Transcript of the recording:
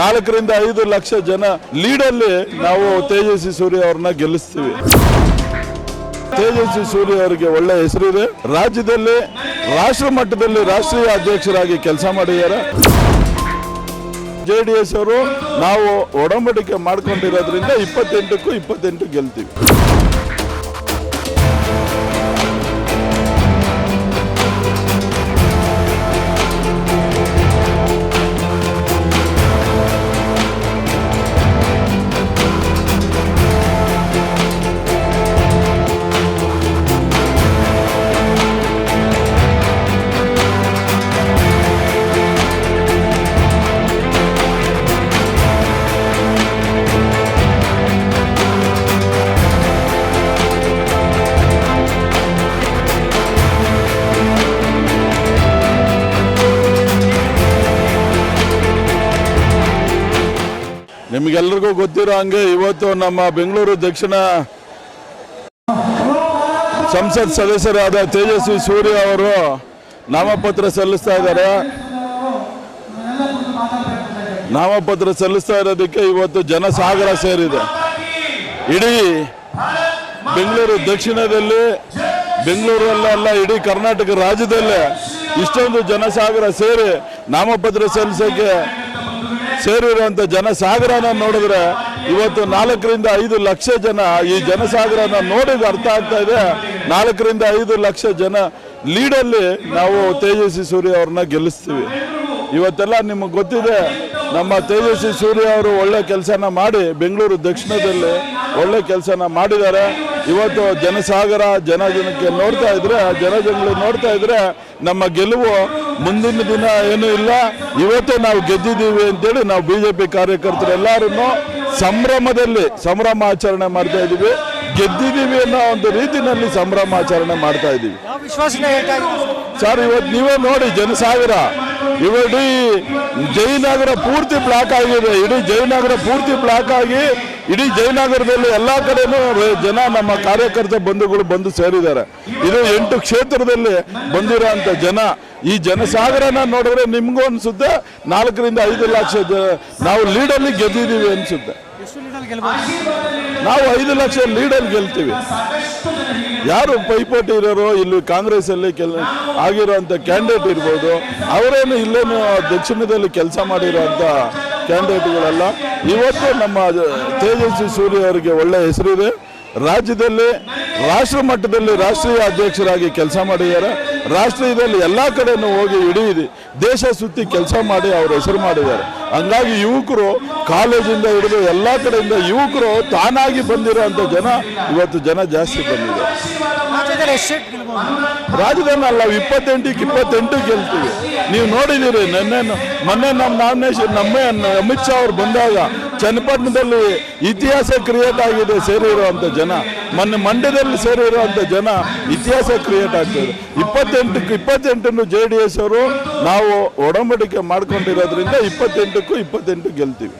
ನಾಲ್ಕರಿಂದ ಐದು ಲಕ್ಷ ಜನ ಲೀಡಲ್ಲಿ ನಾವು ತೇಜಸ್ವಿ ಸೂರ್ಯ ಅವ್ರನ್ನ ಗೆಲ್ಲಿಸ್ತೀವಿ. ತೇಜಸ್ವಿ ಸೂರ್ಯ ಅವರಿಗೆ ಒಳ್ಳೆ ಹೆಸರಿದೆ. ರಾಜ್ಯದಲ್ಲಿ, ರಾಷ್ಟ್ರ ಮಟ್ಟದಲ್ಲಿ ರಾಷ್ಟ್ರೀಯ ಅಧ್ಯಕ್ಷರಾಗಿ ಕೆಲಸ ಮಾಡಿದ್ದಾರೆ. ಜೆ ಡಿ ಎಸ್ ಅವರು ನಾವು ಒಡಂಬಡಿಕೆ ಮಾಡ್ಕೊಂಡಿರೋದ್ರಿಂದ ಇಪ್ಪತ್ತೆಂಟಕ್ಕೂ ಇಪ್ಪತ್ತೆಂಟು ಗೆಲ್ತೀವಿ. ನಿಮಗೆಲ್ರಿಗೂ ಗೊತ್ತಿರೋ ಹಂಗೆ ಇವತ್ತು ನಮ್ಮ ಬೆಂಗಳೂರು ದಕ್ಷಿಣ ಸಂಸತ್ ಸದಸ್ಯರಾದ ತೇಜಸ್ವಿ ಸೂರ್ಯ ಅವರು ನಾಮಪತ್ರ ಸಲ್ಲಿಸ್ತಾ ಇದ್ದಾರೆ. ನಾಮಪತ್ರ ಸಲ್ಲಿಸ್ತಾ ಇರೋದಕ್ಕೆ ಇವತ್ತು ಜನಸಾಗರ ಸೇರಿದೆ. ಇಡೀ ಬೆಂಗಳೂರು ದಕ್ಷಿಣದಲ್ಲಿ ಬೆಂಗಳೂರಲ್ಲ ಇಡೀ ಕರ್ನಾಟಕ ರಾಜ್ಯದಲ್ಲೇ ಇಷ್ಟೊಂದು ಜನಸಾಗರ ಸೇರಿ ನಾಮಪತ್ರ ಸಲ್ಲಿಸೋಕ್ಕೆ ಸೇರಿರುವಂತ ಜನಸಾಗರನ ನೋಡಿದ್ರೆ ಇವತ್ತು ನಾಲ್ಕರಿಂದ ಐದು ಲಕ್ಷ ಜನ ಈ ಜನಸಾಗರನ ನೋಡಿದ ಅರ್ಥ ಆಗ್ತಾ ಇದೆ. ನಾಲ್ಕರಿಂದ ಐದು ಲಕ್ಷ ಜನ ಲೀಡಲ್ಲಿ ನಾವು ತೇಜಸ್ವಿ ಸೂರ್ಯ ಅವ್ರನ್ನ ಗೆಲ್ಲಿಸ್ತೀವಿ. ಇವತ್ತೆಲ್ಲ ನಿಮಗೆ ಗೊತ್ತಿದೆ ನಮ್ಮ ತೇಜಸ್ವಿ ಸೂರ್ಯ ಅವರು ಒಳ್ಳೆ ಕೆಲಸನ ಮಾಡಿ ಬೆಂಗಳೂರು ದಕ್ಷಿಣದಲ್ಲಿ ಒಳ್ಳೆ ಕೆಲಸನ ಮಾಡಿದ್ದಾರೆ. ಇವತ್ತು ಜನಸಾಗರ ಜನ ಜನಕ್ಕೆ ನೋಡ್ತಾ ಇದ್ರೆ ಜನ ಜನಗಳು ನೋಡ್ತಾ ಇದ್ರೆ ನಮ್ಮ ಗೆಲುವು ಮುಂದಿನ ದಿನ ಏನೂ ಇಲ್ಲ. ಇವತ್ತೇ ನಾವು ಗೆದ್ದಿದ್ದೀವಿ ಅಂತೇಳಿ ನಾವು ಬಿಜೆಪಿ ಕಾರ್ಯಕರ್ತರು ಎಲ್ಲರನ್ನೂ ಸಂಭ್ರಮದಲ್ಲಿ ಸಂಭ್ರಮ ಆಚರಣೆ ಮಾಡ್ತಾ ಇದ್ದೀವಿ. ಗೆದ್ದಿದ್ದೀವಿ ಅನ್ನೋ ಒಂದು ರೀತಿನಲ್ಲಿ ಸಂಭ್ರಮಾಚರಣೆ ಮಾಡ್ತಾ ಇದ್ದೀವಿ. ಸರ್ ಇವತ್ತು ನೀವೇ ನೋಡಿ ಜನಸಾಗರ. ಇಡೀ ಜಯನಗರ ಪೂರ್ತಿ ಬ್ಲಾಕ್ ಆಗಿದೆ. ಇಡೀ ಜಯನಗರ ಪೂರ್ತಿ ಬ್ಲಾಕ್ ಆಗಿ ಇಡೀ ಜಯನಗರದಲ್ಲಿ ಎಲ್ಲಾ ಕಡೆನೂ ಜನ ನಮ್ಮ ಕಾರ್ಯಕರ್ತ ಬಂಧುಗಳು ಬಂದು ಸೇರಿದ್ದಾರೆ. ಇದು ಎಂಟು ಕ್ಷೇತ್ರದಲ್ಲಿ ಬಂದಿರುವಂತ ಜನ. ಈ ಜನಸಾಗರನ ನೋಡಿದ್ರೆ ನಿಮ್ಗೂ ಅನ್ಸುತ್ತೆ ನಾಲ್ಕರಿಂದ ಐದು ಲಕ್ಷ ನಾವು ಲೀಡಲ್ಲಿ ಗೆದ್ದಿದ್ದೀವಿ ಅನ್ಸುತ್ತೆ. ನಾವು ಐದು ಲಕ್ಷ ಲೀಡಲ್ಲಿ ಗೆಲ್ತೀವಿ. ಯಾರು ಪೈಪೋಟಿ ಇರೋರೋ ಇಲ್ಲಿ ಕಾಂಗ್ರೆಸ್ ಅಲ್ಲಿ ಆಗಿರೋಂಥ ಕ್ಯಾಂಡಿಡೇಟ್ ಇರ್ಬೋದು, ಅವರೇನು ಇಲ್ಲೇನು ದಕ್ಷಿಣದಲ್ಲಿ ಕೆಲಸ ಮಾಡಿರೋಂಥ ಕ್ಯಾಂಡಿಡೇಟ್ಗಳೆಲ್ಲ ಇವತ್ತು ನಮ್ಮ ತೇಜಸ್ವಿ ಸೂರ್ಯ ಅವರಿಗೆ ಒಳ್ಳೆ ಹೆಸರಿದೆ. ರಾಜ್ಯದಲ್ಲಿ ರಾಷ್ಟ್ರ ಮಟ್ಟದಲ್ಲಿ ರಾಷ್ಟ್ರೀಯ ಅಧ್ಯಕ್ಷರಾಗಿ ಕೆಲಸ ಮಾಡಿದ್ದಾರೆ. ರಾಷ್ಟ್ರೀಯದಲ್ಲಿ ಎಲ್ಲ ಕಡೆನೂ ಹೋಗಿ ಇಡೀ ದೇಶ ಸುತ್ತಿ ಕೆಲಸ ಮಾಡಿ ಅವರು ಹೆಸರು ಮಾಡಿದ್ದಾರೆ. ಹಂಗಾಗಿ ಯುವಕರು ಕಾಲೇಜಿಂದ ಹಿಡಿದು ಎಲ್ಲ ಕಡೆಯಿಂದ ಯುವಕರು ತಾನಾಗಿ ಬಂದಿರೋಂಥ ಜನ ಇವತ್ತು ಜನ ಜಾಸ್ತಿ ಬಂದಿದ್ದಾರೆ. ಸೀಟ್ ರಾಜಧಾನಿ ಅಲ್ಲ ಇಪ್ಪತ್ತೆಂಟಕ್ಕೆ ಇಪ್ಪತ್ತೆಂಟು ಗೆಲ್ತೀವಿ. ನೀವು ನೋಡಿದ್ದೀರಿ ನಿನ್ನೆ ಮೊನ್ನೆ ನಮ್ಮ ನಾಮಿನೇಷನ್ ನಮ್ಮ ಅಮಿತ್ ಶಾ ಅವ್ರು ಬಂದಾಗ ಚನ್ನಪಟ್ಟಣದಲ್ಲಿ ಇತಿಹಾಸ ಕ್ರಿಯೇಟ್ ಆಗಿದೆ ಸೇರಿರುವಂಥ ಜನ. ಮೊನ್ನೆ ಮಂಡ್ಯದಲ್ಲಿ ಸೇರಿರುವಂಥ ಜನ ಇತಿಹಾಸ ಕ್ರಿಯೇಟ್ ಆಗ್ತದೆ. ಇಪ್ಪತ್ತೆಂಟಕ್ಕೆ ಇಪ್ಪತ್ತೆಂಟನ್ನು ಜೆ ಡಿ ಎಸ್ ಅವರು ನಾವು ಒಡಂಬಡಿಕೆ ಮಾಡ್ಕೊಂಡಿರೋದ್ರಿಂದ ಇಪ್ಪತ್ತೆಂಟಕ್ಕೂ ಇಪ್ಪತ್ತೆಂಟು ಗೆಲ್ತೀವಿ.